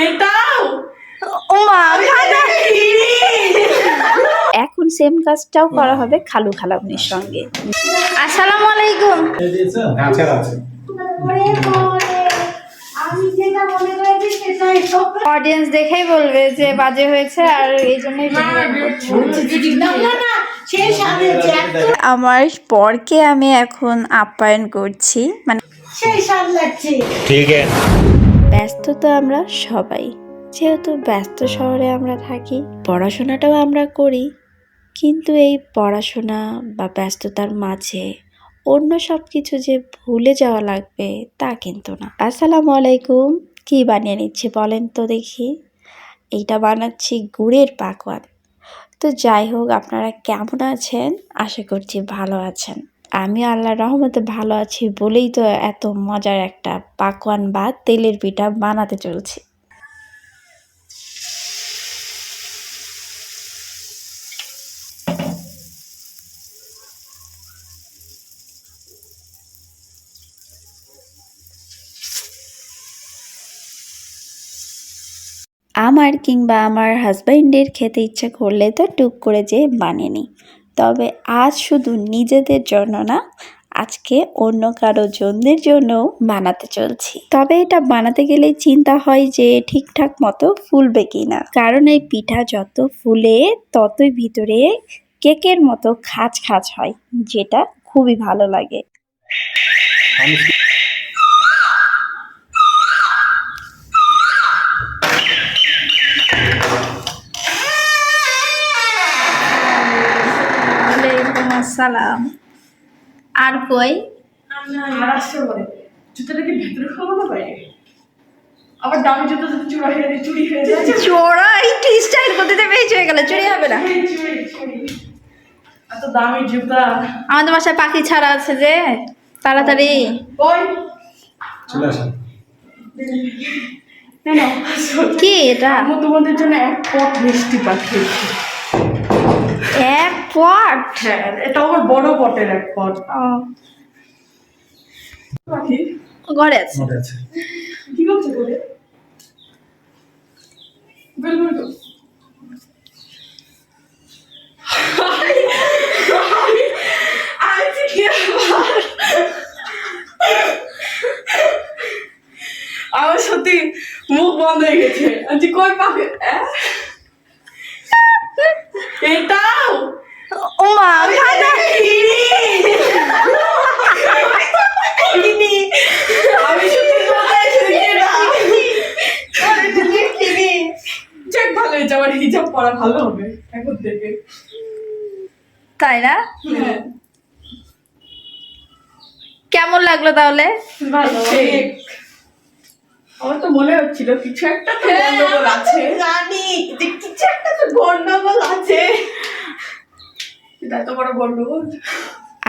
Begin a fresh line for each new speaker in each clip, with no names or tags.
এটাও?
ও মা এখন সেম কাজটাও করা হবে খালু খালামনির সঙ্গে। আসসালামু আলাইকুম।
আচ্ছা আচ্ছা।
আমি যেটা মনে করেছি সেটাই সব
অডিয়েন্স দেখেই বলবে যে বাজে হয়েছে আর এই জন্যই
না না সেই সাথে
আমার পরকে আমি এখন আপ্যায়ন করছি মানে
ঠিক আছে।
ব্যস্ত তো আমরা সবাই। যেহেতু ব্যস্ত শহরে আমরা থাকি, পড়াশোনাটাও আমরা করি। কিন্তু এই পড়াশোনা বা ব্যস্ততার মাঝে অন্য সব কিছু যে ভুলে যাওয়া লাগবে তা কিন্তু না। আসসালামু আলাইকুম। কি বানিয়ে নিচ্ছি বলেন তো দেখি। এইটা বানাচ্ছি গুড়ের পাকোয়ান। তো যাই হোক, আপনারা কেমন আছেন? আশা করছি ভালো আছেন। আমি আল্লাহর রহমতে ভালো আছি বলেই তো এত মজার একটা পাকোয়ান বা তেলের পিঠা বানাতে চলছি। আমার কিংবা আমার হাজব্যান্ডের খেতে ইচ্ছা করলে তো টুক করে যে বানিয়ে নিই। তবে আজ শুধু নিজেদের জন্য না, আজকে অন্য কারও জনদের জন্যও বানাতে চলছি। তবে এটা বানাতে গেলে চিন্তা হয় যে ঠিকঠাক মতো ফুলবে কি না কারণ এই পিঠা যত ফুলে ততই ভিতরে কেকের মতো খাঁচ খাঁচ হয়, যেটা খুবই ভালো লাগে। আসসালাম। আর কই?
আর জুতোটা কি ভেতরে খাব না বাইরে? আবার দামি জুতো যদি চূড়া হয়ে যায় চুরি হয়ে যায়।
চোরা একটু স্টাইল করতে পেয়েছে হয়ে গেল চুরি হবে না।
চুরি, চুরি, চুরি। এত দামি জুতা।
আমাদের বাসায় পাখি ছাড়া আছে যে তাড়াতাড়ি।
ওই।
চলে আসেন।
কি এটা?
আমি তোমাদের জন্য এক পট মিষ্টি
এক পট
হ্যাঁ এটা আমার বড় পটের এক পট
ঘরে আছে
মোটে আছে
কি করছে করে বেল আমার সত্যি মুখ বন্ধ হয়ে গেছে আজকে কই পাবে অ্যাঁ? এটাও
ও মা
আমি সত্যি বলতে এসেছি না যাক হিজাব পরা ভালো হবে এখন থেকে।
তাই না?
হ্যাঁ।
কেমন লাগল তাহলে?
ভালো। আমার তো মনে হচ্ছিল কিছু একটা তো গন্ডগোল আছে।
জানি যে কিছু একটা তো গন্ডগোল আছে।
এটা এত বড় গন্ডগোল?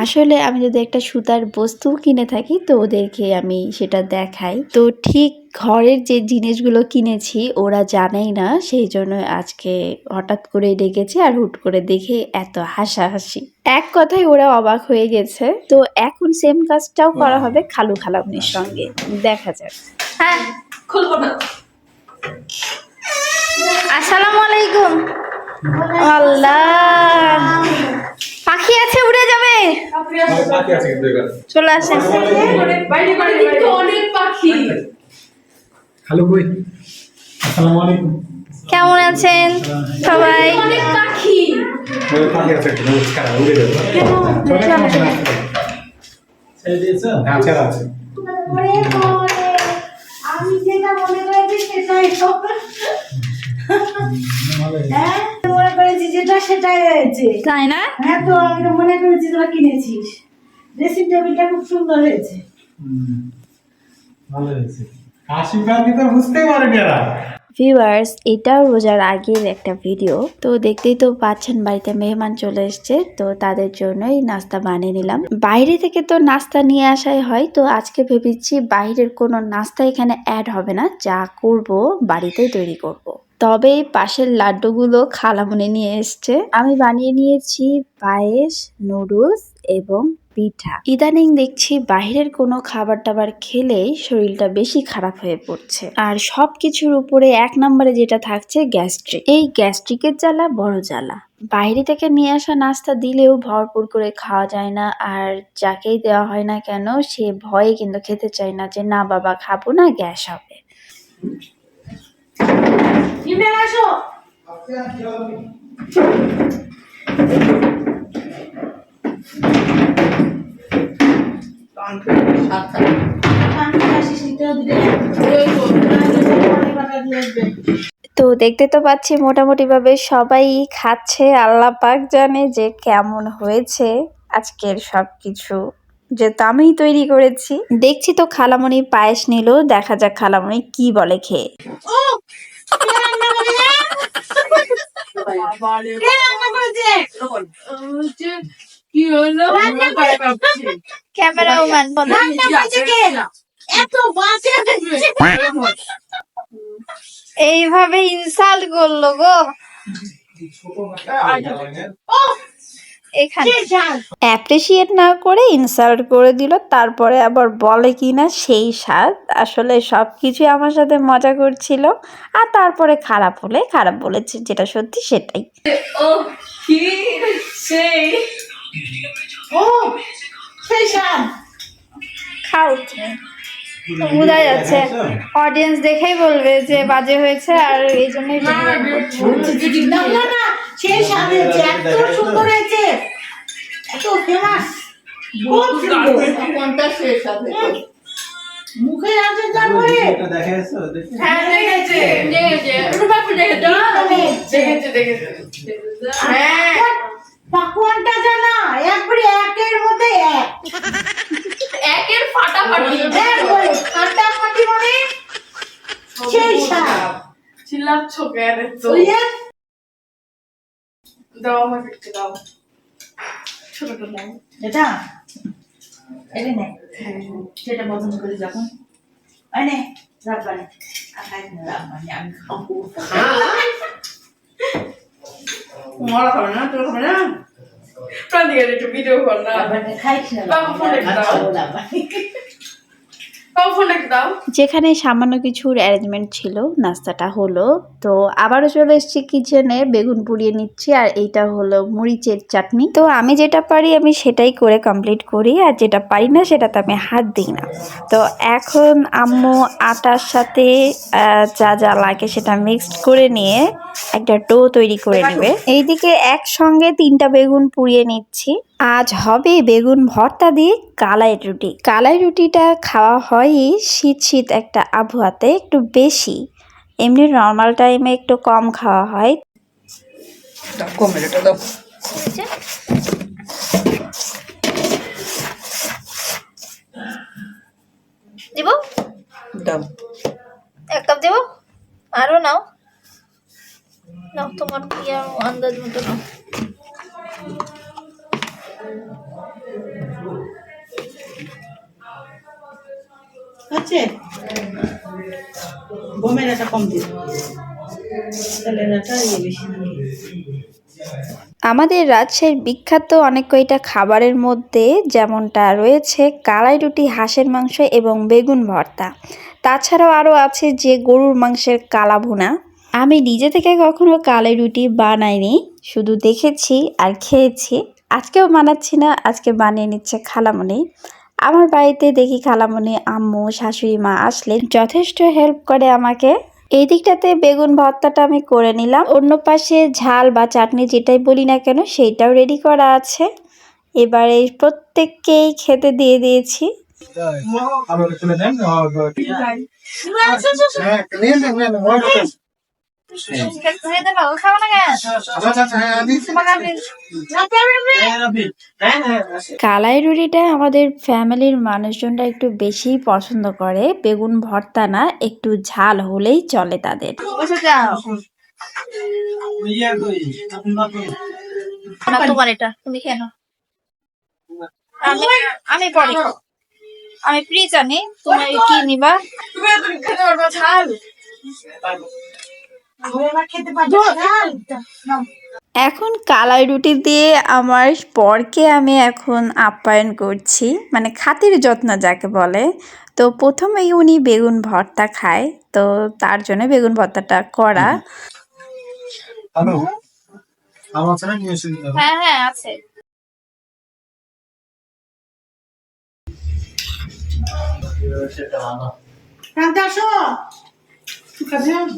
আসলে আমি যদি একটা সুতার বস্তু কিনে থাকি তো ওদেরকে আমি সেটা দেখাই। তো ঠিক ঘরের যে জিনিসগুলো কিনেছি ওরা জানেই না সেই জন্য আজকে হঠাৎ করে ডেকেছে আর হুট করে দেখে এত হাসাহাসি। এক কথায় ওরা অবাক হয়ে গেছে। তো এখন সেম কাজটাও করা হবে খালু খালামনির সঙ্গে। দেখা যাক। হ্যাঁ
খুলবো না।
আসসালামু আলাইকুম। আল্লাহ। পাখি আছে উড়ে যাবে
বাকি আছে কিন্তু এবার
চলে আসেন।
বাইরে বাইরে কিন্তু অনেক পাখি।
হ্যালো কই আসসালামু আলাইকুম।
কেমন আছেন সবাই?
অনেক পাখি।
ওই আছে নমস্কার উড়ে যাবে। চলে আসেন ছেড়ে আছে।
পরে পরে আমি যেটা মনে করেছি সেটাই সব হ্যাঁ? সেটাই হয়েছে
তাই না?
হ্যাঁ তো আমি তো মনে করেছি তোরা কিনেছিস। ড্রেসিং টেবিলটা খুব সুন্দর হয়েছে।
ভালো হয়েছে। পারেনি এরা
ভিউয়ার্স এটাও রোজার আগের একটা ভিডিও তো দেখতেই তো পাচ্ছেন বাড়িতে মেহমান চলে এসছে। তো তাদের জন্যই নাস্তা বানিয়ে নিলাম। বাইরে থেকে তো নাস্তা নিয়ে আসাই হয়। তো আজকে ভেবেছি বাইরের কোনো নাস্তা এখানে অ্যাড হবে না। যা করব বাড়িতেই তৈরি করব। তবে পাশের লাড্ডুগুলো খালামুনি নিয়ে এসছে। আমি বানিয়ে নিয়েছি পায়েস, নুডলস এবং পিঠা। ইদানিং দেখছি বাইরের কোনো খাবার টাবার খেলেই শরীরটা বেশি খারাপ হয়ে পড়ছে। আর সব কিছুর উপরে এক নম্বরে যেটা থাকছে গ্যাস্ট্রিক। এই গ্যাস্ট্রিকের জ্বালা বড় জ্বালা। বাইরে থেকে নিয়ে আসা নাস্তা দিলেও ভরপুর করে খাওয়া যায় না। আর যাকেই দেওয়া হয় না কেন, সে ভয়ে কিন্তু খেতে চায় না যে, না বাবা, খাব না, গ্যাস হবে।
আসো।
তো দেখতে তো পাচ্ছি মোটামুটি ভাবে সবাই খাচ্ছে আল্লাহ পাক জানে যে কেমন হয়েছে আজকের সব কিছু যে তো আমিই তৈরি করেছি। দেখছি তো খালামণি পায়েস নিল দেখা যাক খালামণি কি বলে খেয়ে।
কি হলো
ক্যামেরা
এত বাঁচে
এইভাবে ইনসাল্ট করল গো এখানে অ্যাপ্রিসিয়েট না করে ইনসাল্ট করে দিল তারপরে আবার বলে কি না সেই স্বাদ আসলে সব কিছু আমার সাথে মজা করছিল আর তারপরে খারাপ হলে খারাপ বলেছে যেটা সত্যি সেটাই
ও কি সেই
ও সেই স্বাদ
খাও তুমি বোঝা যাচ্ছে অডিয়েন্স দেখেই বলবে যে বাজে হয়েছে আর এই জন্যই
না
না না না সেই স্বাদ হয়েছে এত সুন্দর হয়েছে এত ফেমাস খুব সুন্দর
কোনটা শেষ হবে
মুখে আছে তারপরে
এটা দেখা যাচ্ছে দেখি।
হ্যাঁ দেখেছে দেখেছে। রূপাপু দেখেছে দেখেছে দেখেছে হ্যাঁ।
পাকুয়ানটা জানা একবারে একের মধ্যে এক।
একের ফাটাফাটি।
এক ফাটাফাটি মানে সেই
চিল্লাচ্ছ কেন তো দাও আমাকে একটু দাও। ছোটটা দাও
এটা? এটা নে। সেটা পছন্দ করি যখন। ওই নে রাব্বানি। খাইস না রাব্বানি আমি খাব।
মারা খাবে না তোর খাবে না? প্রান্তিকের একটু ভিডিও কর না।
খাই খাইস
ফোনে
রাব্বানি,
যেখানে সামান্য কিছুর অ্যারেঞ্জমেন্ট ছিল, নাস্তাটা হলো। তো আবারও চলে এসেছি কিচেনে বেগুন পুড়িয়ে নিচ্ছি, আর এইটা হলো মরিচের চাটনি। তো আমি যেটা পারি, আমি সেটাই করে কমপ্লিট করি, আর যেটা পারি না, সেটাতে আমি হাত দিই না। তো এখন আম্মু আটার সাথে যা যা লাগে সেটা মিক্সড করে নিয়ে একটা ডো তৈরি করে নেবে। এইদিকে একসঙ্গে তিনটা বেগুন পুড়িয়ে নিচ্ছি। আজ হবে বেগুন ভর্তা দিয়ে কালাই রুটি। কালাই রুটিটা খাওয়া হয়ই শীত শীত একটা আবহাওয়াতে একটু বেশি। এমনি নর্মাল টাইমে একটু কম খাওয়া হয় দিব এক কাপ দেবো আরও নাও নাও তোমার কি আর আন্দাজ মতো নাও।
হচ্ছে গমের একটা কম দিন তেলের একটা ইয়ে বেশি
আমাদের রাজশাহীর বিখ্যাত অনেক কয়টা খাবারের মধ্যে যেমনটা রয়েছে কালাই রুটি হাঁসের মাংস এবং বেগুন ভর্তা। তাছাড়াও আরও আছে যে গরুর মাংসের কালা ভুনা আমি নিজে থেকে কখনো কালাই রুটি বানাইনি শুধু দেখেছি আর খেয়েছি। আজকেও বানাচ্ছি না আজকে বানিয়ে নিচ্ছে খালামণি আমার বাড়িতে দেখি খালামণি আম্মু শাশুড়ি মা আসলে যথেষ্ট হেল্প করে আমাকে। এই দিকটাতে বেগুন ভর্তাটা আমি করে নিলাম। অন্য পাশে ঝাল বা চাটনি যেটাই বলি না কেন সেইটাও রেডি করা আছে। এবারে প্রত্যেককেই খেতে দিয়ে দিয়েছি।
চলে
কালাই রুটিটা আমাদের ফ্যামিলির মানুষজনরা একটু বেশিই পছন্দ করে বেগুন ভর্তা না একটু ঝাল হলেই চলে তাদের
তোমার এটা তুমি কেন আমি আমি পরে আমি প্রি জানি তোমার কি নিবা
তুমি খেতে পারবে ঝাল
খেতে পারবে।
এখন কালাই রুটি দিয়ে আমার পরকে আমি এখন আপ্যায়ন করছি মানে খাতির যত্ন যাকে বলে। তো প্রথমেই উনি বেগুন ভর্তা খায় তো তার জন্য বেগুন ভর্তাটা করা।
হ্যালো
হ্যাঁ হ্যাঁ আছে।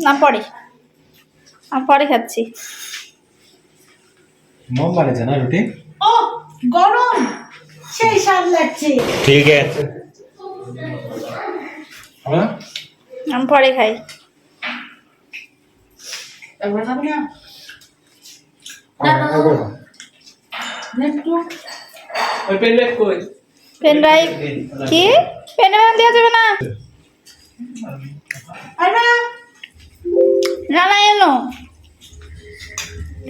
না পরে। আমি পরে খাচ্ছি।
মন বানিয়েছে না রুটি?
ও গরম! সেই স্বাদ লাগছে।
ঠিক আছে। হ্যাঁ
আমি পরে খাই।
খাবে না?
পেন ড্রাইভ কি? পেন ড্রাইভ দেওয়া যাবে না।
আরে
না না এলো।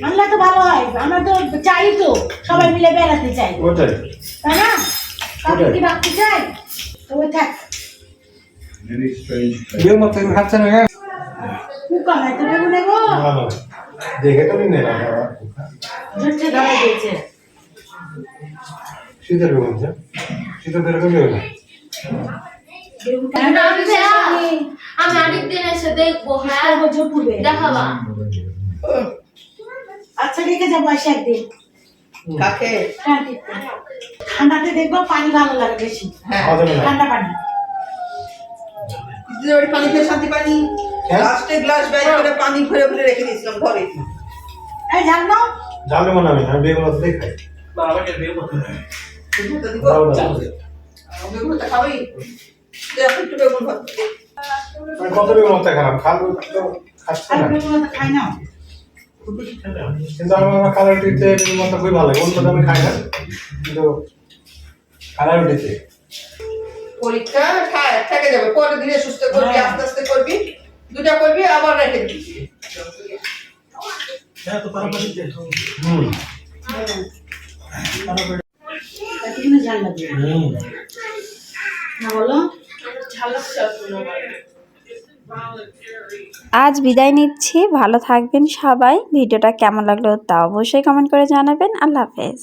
আনলে তো ভালো হয় আমরা তো চাই তো সবাই মিলে বেড়াতে চাই।
ওটাই।
তাই না? কাউকে কি রাখতে চাই তো ওই থাক
বিয়ের মতো খাচ্ছে না?
কুকা নাই তো বেগুনে গো
দেখে তো নিয়ে না
ঝরছে ধরা দিয়েছে
শীতের বেগুন আছে শীতের বেগুন বেগুন
আরেকদিন এসে দেখব হ্যাঁ?
বছর পূর্বে
দেখাবা।
আচ্ছা রেখে যাব এসে একদিন।
কাকে?
হ্যাঁ, ঠিক। আছে। ঠান্ডাতে দেখব পানি ভালো লাগে বেশি।
হ্যাঁ।
ঠান্ডা পানি।
পানি শান্তি পানি
হ্যাঁ?
লাস্টে গ্লাস বাইর করে পানি ভরে ভরে রেখে দিয়েছিলাম ঘরে।
এই জানো
জানলে মনে আমি আমি বেগুন মতো দেখাই
বাবাকে
বেগুন তো দিব
দাও দাও
বেগুন তো খাবেই দেখো একটু বেগুন ভাত
কত খাচ্ছি না।
বেগুন তো খাই না
কিন্তু আমার আমার কালার রুটিতে বেগুন খুবই ভালো লাগে। অন্য আমি খাই না। কিন্তু কালার রুটিতে
পরীক্ষা খায় থেকে যাবে। পরে ধীরে সুস্থ করবি আস্তে আস্তে করবি দুটা করবি আবার রেখে দিবি।
হুম।
এতদিনে জাল লাগবে
হুম।
না বলো।
আজ বিদায় নিচ্ছি। ভালো থাকবেন সবাই। ভিডিওটা কেমন লাগল তা অবশ্যই কমেন্ট করে জানাবেন। আল্লাহ হাফেজ।